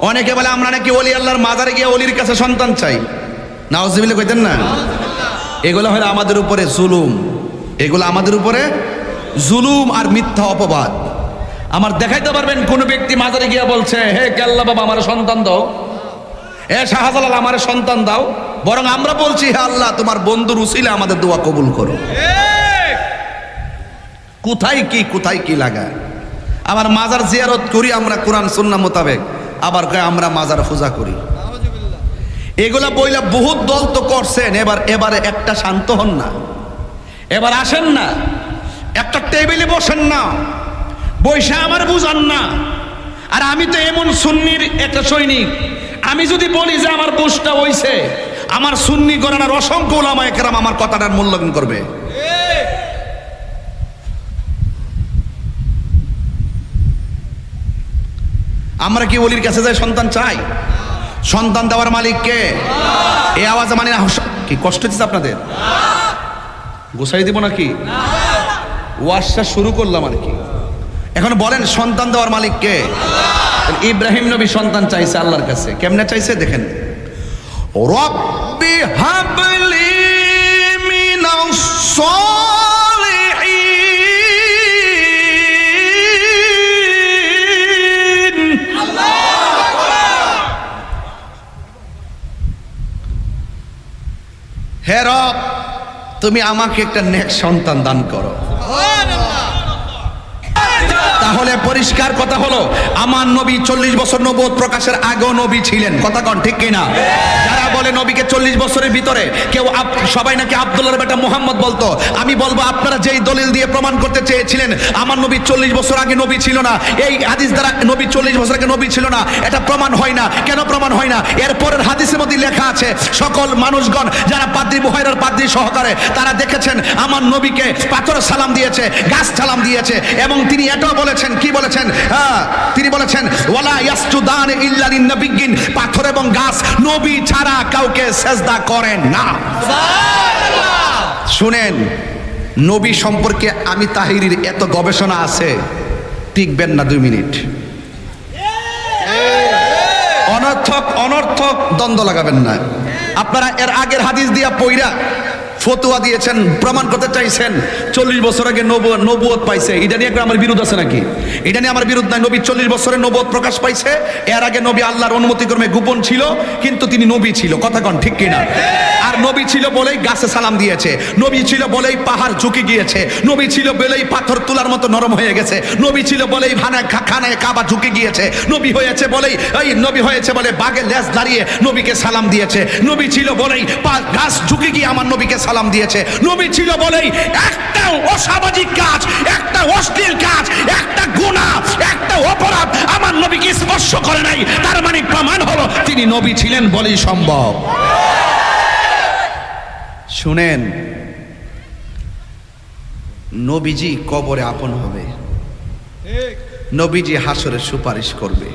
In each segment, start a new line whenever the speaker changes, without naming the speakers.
অনেকে বলে, আমরা নাকি অলি আল্লাহর মাজারে গিয়ে অলির কাছে সন্তান চাই। নাওজিবিলে কইতেন না? এগুলো হলো আমাদের উপরে জুলুম। এগুলো আমাদের উপরে জুলুম আর মিথ্যা অপবাদ। আমার দেখাইতে পারবেন, কোন ব্যক্তি মাজারে গিয়া বলছে, হে কেল্লা বাবা, আমার সন্তান দাও। এ শাহজালাল, আমার সন্তান দাও। বরং আমরা বলছি, হে আল্লাহ, তোমার বন্ধুর উসিলে আমাদের দোয়া কবুল করো। কোথায় কি কোথায় কি লাগায়? আমার মাজার জিয়ারত করি আমরা কোরআন, সুন্না মোতাবেক। আবার আমরা মাজার পূজা করি। এগুলা বইলা বহুত দল তো করছেন, এবার এবারে একটা শান্ত হন না। এবার আসেন না। একটা টেবিলে বসেন না। বৈশা আমার বুঝান না। আর আমি তো এমন সুন্নির একটা সৈনিক। আমি যদি বলি যে আমার বুঝটা হইছে, আমার সুন্নি গণনার অসংখ্য ওলামা একরাম আমার কথাটার মূল্যায়ন করবে। আমরা কি অলির কাছে যাই সন্তান চাই? সন্তান দেওয়ার মালিক কে? এই আওয়াজ মানে কি কষ্ট হচ্ছে আপনাদের? গোসাই দিব নাকি? ওয়াশটা শুরু করলাম আর কি। এখন বলেন, সন্তান দেওয়ার মালিক কে? ইব্রাহিম নবী সন্তান চাইছে আল্লাহর কাছে। কেমনে চাইছে দেখেন। রব্বি হাবলি মিনাস তুমি আমাকে একটা নেক সন্তান দান করো। তাহলে পরিষ্কার কথা হলো, আমার নবী চল্লিশ বছর নবোধ প্রকাশের আগেও নবী ছিলেন। কথা কন, ঠিক কিনা? যারা বলে নবীকে চল্লিশ বছরের ভিতরে, কেউ সবাই নাকি আব্দুল্লাহর বেটা মোহাম্মদ বলতো। আমি বলব, আপনারা যেই দলিল দিয়ে প্রমাণ করতে চেয়েছিলেন, আমার নবী চল্লিশ বছর আগে নবী ছিল না। এই হাদিস দ্বারা নবী চল্লিশ বছর আগে নবী ছিল না, এটা প্রমাণ হয় না। কেন প্রমাণ হয় না? এরপরের হাদিসের মধ্যে লেখা আছে, সকল মানুষগণ যারা পাদ্রি বুহাইরার পাদ্রি সহকারে, তারা দেখেছেন, আমার নবীকে পাথর সালাম দিয়েছে, গাছ সালাম দিয়েছে, এবং তিনি এটাও বলেছেন কি বলেছেন? হ্যাঁ, তিনি বলেছেন ওয়ালা ইয়াসজুদান ইল্লা লিন্নাবিয়্যিন পাথর এবং গাছ নবী ছাড়া কাউকে সেজদা করেন না। শুনেন নবী সম্পর্কে আমি তাহিরির এত গবেষণা আছে টিকবেন না দুই মিনিট। অনর্থক অনর্থক দ্বন্দ্ব লাগাবেন না। আপনারা এর আগের হাদিস দিয়া পইরা ফতুয়া দিয়েছেন, প্রমাণ করতে চাইছেন। চল্লিশ বছর আগে নব- নবুয়ত পাইছে। এটা নিয়ে আমার বিরোধ আছে নাকি? এটা নিয়ে আমার বিরোধ নাই। নবী চল্লিশ বছরের নবুয়ত প্রকাশ পাইছে। এর আগে নবী আল্লাহর অনুমতি ক্রমে গোপন ছিল, কিন্তু তিনি নবী ছিল। কথা কন ঠিক কিনা? আর নবী ছিল বলেই গাছে সালাম দিয়েছে। নবী ছিল বলেই পাহাড় ঝুঁকে গিয়েছে। নবী ছিল বলেই পাথর তোলার মতো নরম হয়ে গেছে। নবী ছিল বলেই ভানা খানায় কাবা ঝুঁকে গিয়েছে। নবী হয়েছে বলেই, এই নবী হয়েছে বলে বাঘের লেজ দাঁড়িয়ে নবীকে সালাম দিয়েছে। নবী ছিল বলেই গাছ ঝুঁকে গিয়ে আমার নবীকে সালাম দিয়েছে। নবী ছিল বলেই একটা অসামাজিক কাজ, একটা অশ্লীল কাজ, একটা গুনাহ একটা অপরাধ আমার নবীকে স্পর্শ করে নাই। তার মানে প্রমাণ হলো তিনি নবী ছিলেন বলেই সম্ভব। শুনেন, নবীজি কবরে আপন হবে। নবীজি হাসরের সুপারিশ করবে।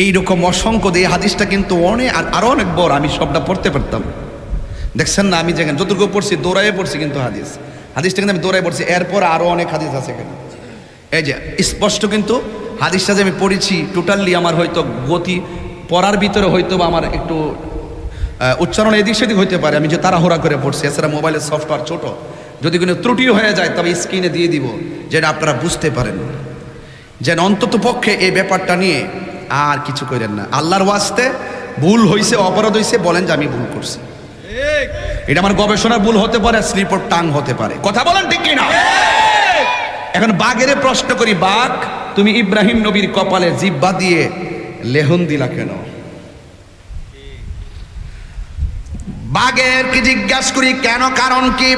এই রকম অসংখ্য এই হাদিসটা কিন্তু অনেক আরও অনেক বড়, আমি সবটা পড়তে পারতাম। দেখছেন না, আমি যেখানে যতটুকু পড়ছি, দৌড়াইয়ে পড়ছি কিন্তু হাদিস। হাদিসটা কিন্তু আমি দৌড়াই পড়ছি, এরপর আরও অনেক হাদিস আছে এখানে। এই যে, স্পষ্ট কিন্তু হাদিসটা যে আমি পড়েছি টোটালি আমার হয়তো গতি পড়ার ভিতরে হয়তো বা আমার একটু উচ্চারণ এদিক সেদিক হইতে পারে। আমি যে তাড়াহুড়া করে পড়ছি, এছাড়া মোবাইলের সফটওয়্যার ছোট। যদি কোনো ত্রুটি হয়ে যায়, তবে স্ক্রিনে দিয়ে দিব যেটা আপনারা বুঝতে পারেন। যেন অন্তত পক্ষে এই ব্যাপারটা নিয়ে আর কিছু করেন না। আল্লাহর ওয়াস্তে ভুল হইছে, অপরাধ হইছে, বলেন যে আমি ভুল করছি। এটা আমার গবেষণার ভুল হতে পারে স্লিপর টাং হতে পারে। কথা বলেন ঠিক কিনা? এখন বাঘেরে প্রশ্ন করি, বাঘ, তুমি ইব্রাহিম নবীর কপালে জিব্বা দিয়ে লেহন দিলা কেন? বাঘের কি জিজ্ঞাসা করি, কেন? কারণ কি?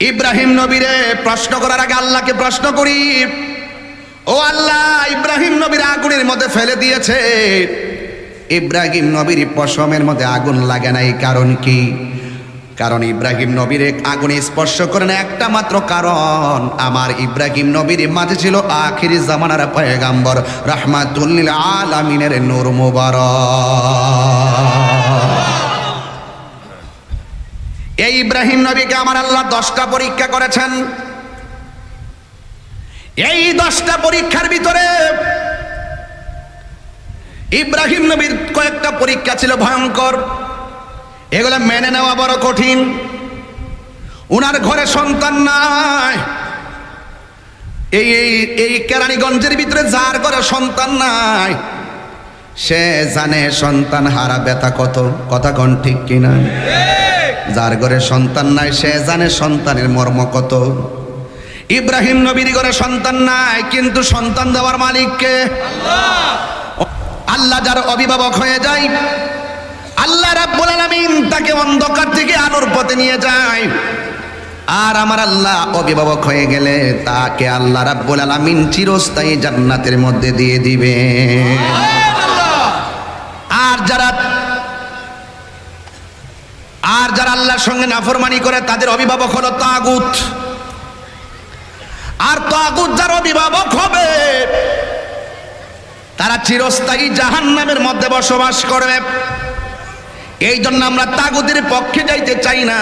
ইব্রাহিম নবীরে প্রশ্ন করার আগে আল্লাহকে প্রশ্ন করি, ও আল্লাহ, ইব্রাহিম নবীর আগুনের মধ্যে ফেলে দিয়েছে। ইব্রাহিম নবীর পশমের মধ্যে আগুন লাগে নাই, কারণ কি? কারণ ইব্রাহিম নবীর আগুনে স্পর্শ করে না একটা মাত্র কারণ। আমার ইব্রাহিম নবীর মাঝে ছিল আখিরি জামানার পয়গাম্বর। রহমাতুল্লিল আলামিনের নূর মুবারক। এই ইব্রাহিম নবীকে আমার আল্লাহ দশটা পরীক্ষা করেছেন। এই দশটা পরীক্ষার ভিতরে ইব্রাহিম নবীর কয়েকটা পরীক্ষা ছিল ভয়ঙ্কর। এগুলো মেনে নেওয়া বড় কঠিন। উনার ঘরে সন্তান নাই। এই এই এই কেরানীগঞ্জের ভিতরে যার ঘরে সন্তান নাই, সে জানে সন্তান হারা ব্যথা কত। কথা কন ঠিক কিনা? যার ঘরে সন্তান নাই, সে জানে সন্তানের মর্ম কত। ইব্রাহিম নবীর ঘরে সন্তান নাই, কিন্তু সন্তান দেওয়ার মালিককে? আল্লাহ যার অভিভাবক হয়ে যায়, আল্লাহ রাব্বুল আলামিন তাকে অন্ধকার থেকে আলোর পথে নিয়ে যায়। আর আমার আল্লাহ অভিভাবক হয়ে গেলে তাকে আল্লাহ রাব্বুল আলামিন চিরস্থায়ী জান্নাতের মধ্যে দিয়ে দিবে। আর যারা আর যারা আল্লাহর সঙ্গে নাফরমানি করে, তাদের অভিভাবক হলো তাগুত। আর তাগুত যার অভিভাবক হবে তারা চিরস্থায়ী জাহান্নামের মধ্যে বসবাস করবে এই জন্য আমরা তাগুদের পক্ষে যাইতে চাই না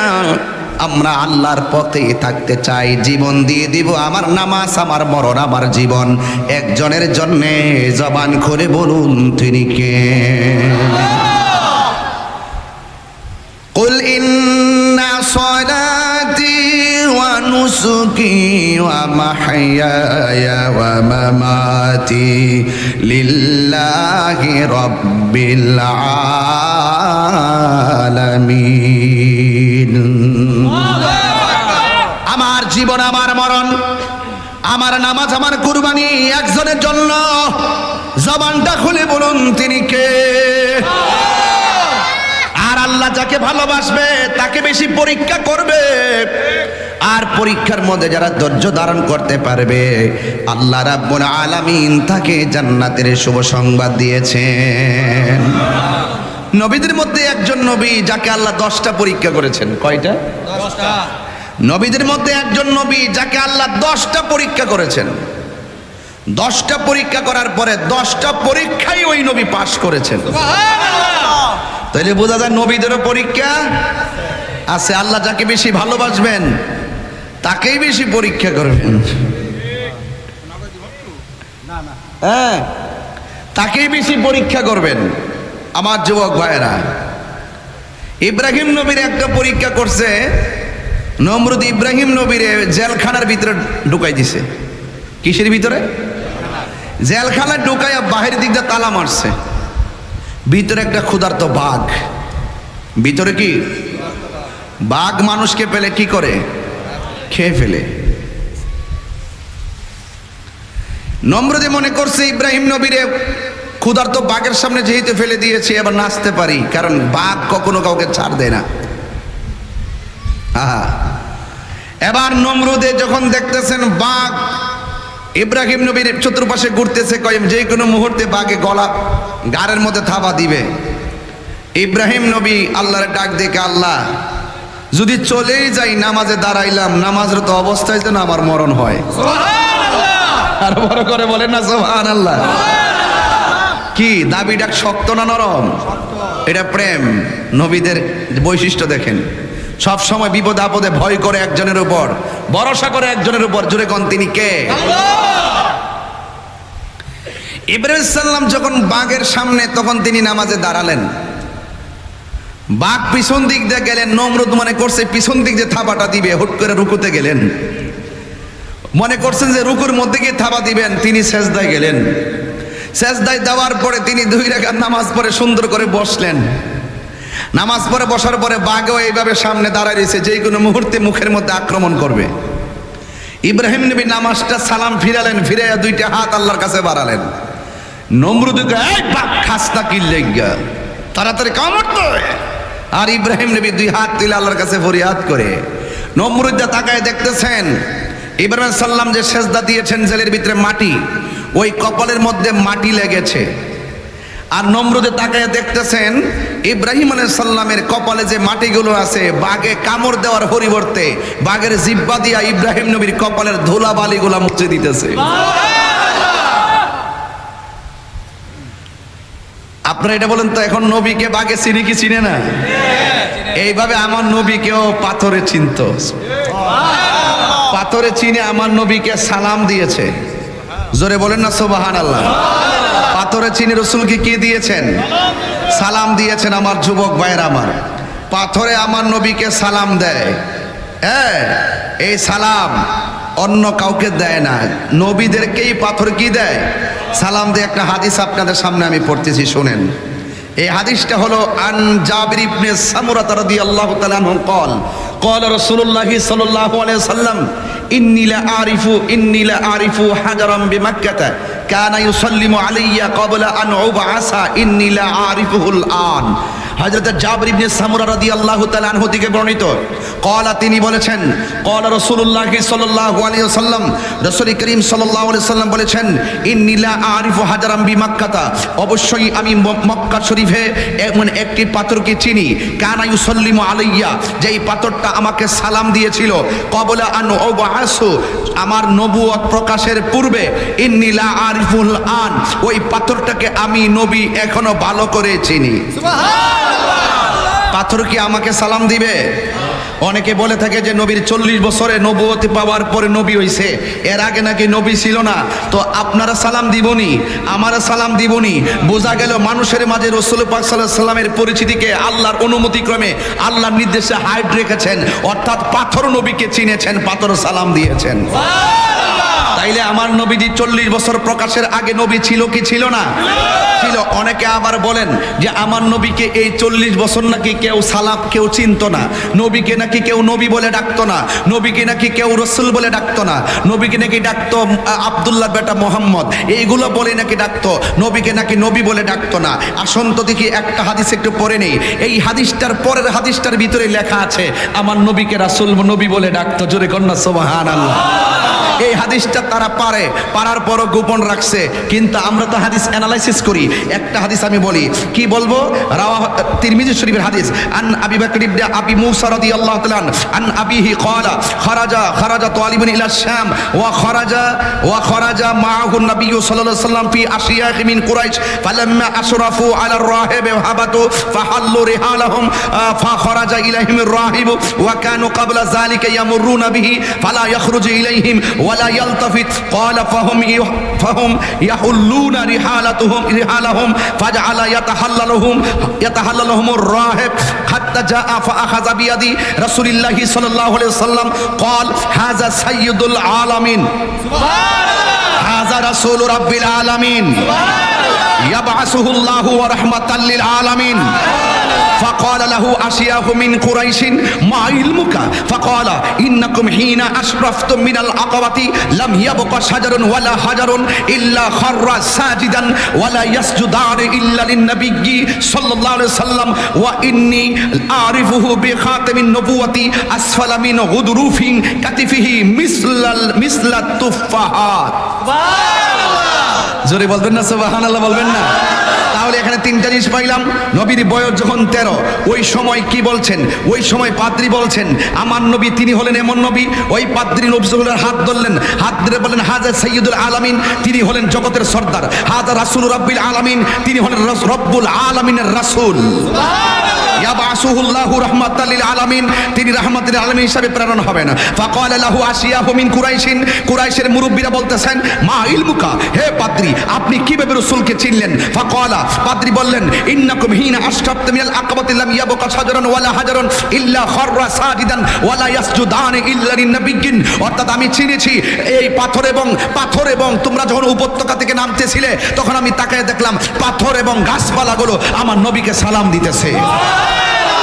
আমরা আল্লাহর পথে থাকতে চাই জীবন দিয়ে দিব আমার নামাজ আমার মরণ আমার জীবন একজনের জন্যে জবান করে বলুন তিনি কে قل إن صلاتي ونسكي ومحياي ومماتي لله رب العالمين আমার জীবন আমার মরণ আমার নামাজ আমার কুরবানি একজনের জন্য জবানটা খুলে বলুন তিনি কে আর আল্লাহ যাকে ভালোবাসবে তাকে বেশি পরীক্ষা করবে আর পরীক্ষার মধ্যে যারা ধৈর্য ধারণ করতে পারবে আল্লাহ রাব্বুল আলামিন তাকে জান্নাতের শুভ সংবাদ দিয়েছেন। নবীদের মধ্যে একজন নবী যাকে আল্লাহ দশটা পরীক্ষা করেছেন। কয়টা? নবীদের মধ্যে একজন নবী যাকে আল্লাহ দশটা পরীক্ষা করেছেন। দশটা পরীক্ষা করার পরে দশটা পরীক্ষাই ওই নবী পাশ করেছেন। তাইলে বোঝা যায় নবীদেরও পরীক্ষা আছে। আল্লাহ যাকে বেশি ভালোবাসবেন তাকেই বেশি পরীক্ষা করবেন হ্যাঁ তাকেই বেশি পরীক্ষা করবেন। আমার যুবক ভাইয়েরা, ইব্রাহিম নবীর একটা পরীক্ষা করছে, নমরুদ ইব্রাহিম নবীরে জেলখানার ভিতরে ঢুকাই দিছে। কিসের ভিতরে? জেলখানায় ঢুকাইয়া বাহির দিক দিয়ে তালা মারছে। ভিতরে একটা ক্ষুধার্ত বাঘ। ভিতরে কি? বাঘ মানুষকে পেলে কি করে? খেয়ে ফেলে। নম্রদে মনে করছে ইব্রাহিম নবীরে ক্ষুধার্ত বাঘের সামনে যেহেতু ফেলে দিয়েছে, এবার নাচতে পারি, কারণ বাঘ কখনো কাউকে ছাড় দেয় না। এবার নমরুদে যখন দেখতেছেন বাঘ ইব্রাহিম নবীর চতুর্পাশে ঘুরতেছে, কয়, যে কোনো মুহূর্তে বাঘে গলা, গাড়ের মধ্যে থাবা দিবে। ইব্রাহিম নবী আল্লাহর ডাক দেখে, আল্লাহ যদি চলেই যাই নামাজে দাঁড়াইলাম নামাজের তো অবস্থায় যেন আমার মরণ হয়। আর বড় করে বলেন না সোহান আল্লাহ কি দাবি ডাক শক্ত না নরম? এটা প্রেম। নবীদের বৈশিষ্ট্য দেখেন। সব সময় বিপদ আপদে ভয় করে একজনের উপর ভরসা করে একজনের উপর। জুড়ে কন তিনি কে? ইব্রাহিম সাল্লাম যখন বাঘের সামনে তখন তিনি নামাজে দাঁড়ালেন। বাঘ পিছন দিক দিয়ে গেলেন, নমরুদ মনে করছে পিছন দিক যে থাবাটা দিবে, হুট করে রুকুতে গেলেন। মনে করছেন যে রুকুর মধ্যে গিয়ে থাবা দিবেন, তিনি সেজদায় গেলেন। সেজদায় দেওয়ার পরে তিনি দুই রেখার নামাজ পড়ে সুন্দর করে বসলেন। নামাজ পড়ে বসার পরে বাঘও এইভাবে সামনে দাঁড়ায় রয়েছে যে কোনো মুহূর্তে মুখের মধ্যে আক্রমণ করবে। ইব্রাহিম নবী নামাজটা সালাম ফিরালেন ফিরে দুইটা হাত আল্লাহর কাছে বাড়ালেন। নমরুদকে এই বাঘ, খাস্তা কিল্লেগা তাড়াতাড়ি কামড় আর ইব্রাহিম নবী দুই হাত তুলে আল্লাহর কাছে ফরিয়াদ করে। নমরুদ্দা তাকায় দেখতেছেন, ইব্রাহিম সাল্লাম যে সেজদা দিয়েছেন জেলের ভিতরে মাটি, ওই কপালের মধ্যে মাটি লেগেছে। আর নমরুদে তাকায় দেখতেছেন, ইব্রাহিম আলাইহিস সাল্লামের কপালে যে মাটিগুলো আছে, বাঘে কামড় দেওয়ার পরিবর্তে বাঘের জিব্বা দিয়া ইব্রাহিম নবীর কপালের ধুলা বালিগুলা মুছে দিতেছে। আপনারা এটা বলেন তো, এখন নবীকে বাঘে চিনি কি চিনে না? এইভাবে আমার নবীকেও পাথরে চিনত। পাথরে চিনে আমার নবীকে সালাম দিয়েছে। জোরে বলেন না সোবাহান আল্লাহ পাথরে চিনি রসুলকে কি দিয়েছেন? সালাম দিয়েছেন আমার যুবক ভাইয়ের আমার। পাথরে আমার নবীকে সালাম দেয়। হ্যাঁ এই সালাম অন্য কাউকে দেয় না। নবীদেরকেই পাথর কি দেয়? সালাম দিয়ে একটা হাদিস আপনাদের সামনে আমি পড়তেছি শুনেন এই হাদিসটা হলো আন জাবির ইবনে সামুরাত রাদিয়াল্লাহু তাআলা আনহু قال قال رسول الله صلى الله عليه وسلم إني لا أعرف إني لا أعرف حجرا بمكة كان يسلم علي قبل أن أبعث إني لا أعرفه الآن হযরত জাবির ইবনে সামুরা রাদিয়াল্লাহু তাআলা আনহু থেকে বর্ণিত কলা তিনি বলেছেন কলা রসুল্লাহ সাল্লাহ আলিয়া সাল্লাম রসুল করিম সাল্লাহ আলিয়া সাল্লাম বলেছেন ইন নীলা আরিফ হাজারাম বি মাক্কাতা অবশ্যই আমি মক্কা শরীফে এমন একটি পাথরকে চিনি। কানায়ু সল্লিম আলাইয়া, যেই পাথরটা আমাকে সালাম দিয়েছিল। কবলা আন ও আসু আমার নবুয়ত প্রকাশের পূর্বে ইন নীলা আরিফুল আন, ওই পাথরটাকে আমি নবী এখনও ভালো করে চিনি। সুবহানাল্লাহ! পাথর কি আমাকে সালাম দিবে? অনেকে বলে থাকে যে নবীর চল্লিশ বছরে নবুয়তি পাওয়ার পরে নবী হইছে। এর আগে নাকি নবী ছিল না। তো আপনারা সালাম দিবনি? আমারা সালাম দিবনি? বোঝা গেল মানুষের মাঝে রসুল পাক সাল্লামের পরিচিতিকে আল্লাহর অনুমতি ক্রমে আল্লাহর নির্দেশে হাইট রেখেছেন। অর্থাৎ পাথর নবীকে চিনেছেন, পাথর সালাম দিয়েছেন। তাইলে আমার নবীজি চল্লিশ বছর প্রকাশের আগে নবী ছিল কি ছিল না? ছিল। অনেকে আবার বলেন যে আমার নবীকে এই চল্লিশ বছর নাকি কেউ সালাম, কেউ চিনত না। নবীকে নাকি কেউ নবী বলে ডাকতো না। নবীকে নাকি কেউ রসুল বলে ডাকতো না। নবীকে নাকি ডাকতো আব্দুল্লাহ বেটা মোহাম্মদ। এইগুলো বলে নাকি ডাকতো। নবীকে নাকি নবী বলে ডাকতো না। আসন তো দেখি একটা হাদিস একটু পরে নেই। এই হাদিসটার পরের হাদিসটার ভিতরে লেখা আছে, আমার নবীকে রাসুল নবী বলে ডাকতো। জোরে কন্যা সোবাহান আল্লাহ এই হাদিসটা তারা পারে পারার পরও গোপন রাখছে কিন্তু আমরা তো হাদিস অ্যানালাইসিস করি একটা হাদিস আমি বলি কি বলবো রাওয়া তিরমিজি শরীফের হাদিস আন আবি বকর ইবনে আবি মুসা রাদিয়াল্লাহু তাআলা আন, আন আবিহি ক্বালা খারাজা খারাজা তালিবুন ইলা শাম ওয়া খারাজা ওয়া খারাজা মাআহু নবী সাল্লাল্লাহু আলাইহি ওয়াসাল্লাম ফি আশিয়াখ মিন কুরাইশ ফালাম্মা আশরাফু আলা الراهب هبطوا فحلوا رحالهم آه، فخرج إليهم الراهب وكانوا قبل ذلك يمرون به فلا يخرج إليهم ولا يلتفت قال فهم ي- فهم يحلون رحالتهم رحالهم فجعل يتحللهم يتحللهم الراهب حتى جاء فأخذ بيد رسول الله صلى الله عليه وسلم قال هذا سيد العالمين هذا رسول رب العالمين يبعثه الله ورحمة للعالمين فقال له أشياء من قريش ما علمك فقال إنكم حين أشرفتم من العقبة لم يبق شجر ولا حجر إلا خر ساجدا ولا يسجدان إلا للنبي صلى الله عليه وسلم وإني أعرفه بخاتم النبوة أسفل من غضروف كتفه مثل مثل التفاحات জোরে বলবেন না সুবহানাল্লাহ বলবেন না তাহলে এখানে তিনটা জিনিস পাইলাম। নবীর বয়স যখন তেরো, ওই সময় কি বলছেন? ওই সময় পাদ্রি বলছেন, আমার নবী তিনি হলেন এমন নবী। ওই পাদ্রি নবজুলের হাত ধরলেন, হাত ধরে বলেন হাজার সৈয়দুল আলামিন, তিনি হলেন জগতের সর্দার। হাজার রাসুল রব্বিল আলামিন, তিনি হলেন রব্বুল আলামিনের রাসূল। ইয়াবাসুহুল্লাহু রাহমাতাল লিল আলামিন তিনি রাহমাতুল আলামিন হিসাবে প্রেরণ হবেন। ফাকাল লাহু আসিয়াহু মিন কুরাইশিন। কুরাইশের মুরব্বিরা বলতেছেন, মা ইলমুকা, হে পাদ্রী, আপনি কীভাবে রাসূলকে চিনলেন? ফাকালা, পাদ্রী বললেন, ইন্নাকুম হিনা আশরাফত মিনাল আকাবাতি লাম ইয়াবকা শাজারান ওয়ালা হাজারান ইল্লা খাররা সাজিদান ওয়ালা ইয়াসজুদান ইল্লা লিন্নাবিয়্যিন। অর্থাৎ আমি চিনেছি, এই পাথর এবং পাথর এবং তোমরা যখন উপত্যকা থেকে নামতেছিলে, তখন আমি তাকায় দেখলাম, পাথর এবং গাছপালাগুলো আমার নবীকে সালাম দিতেছে।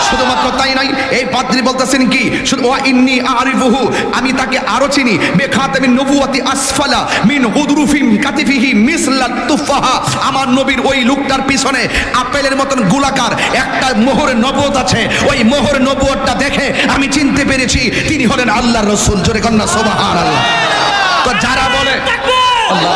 শুধুমাত্র তাই নয় এই পাদ্রী বলতেছেন কি? শুধু ওয়া ইন্নি আরিফুহু আমি তাকে আরও চিনি। বেখাতামিন নবুয়াতি আসফালা মিন হুদরুফিম কাতিফিহি মিসলাত তুফাহা আমার নবীর ওই লোকটার পিছনে আপেলের মতন গোলাকার একটা মোহর নবুয়ত আছে। ওই মোহর নবুয়তটা দেখে আমি চিনতে পেরেছি তিনি হলেন আল্লাহর রাসূল। জোরে কন্যা সুবহানাল্লাহ। তো যারা বলে আল্লাহ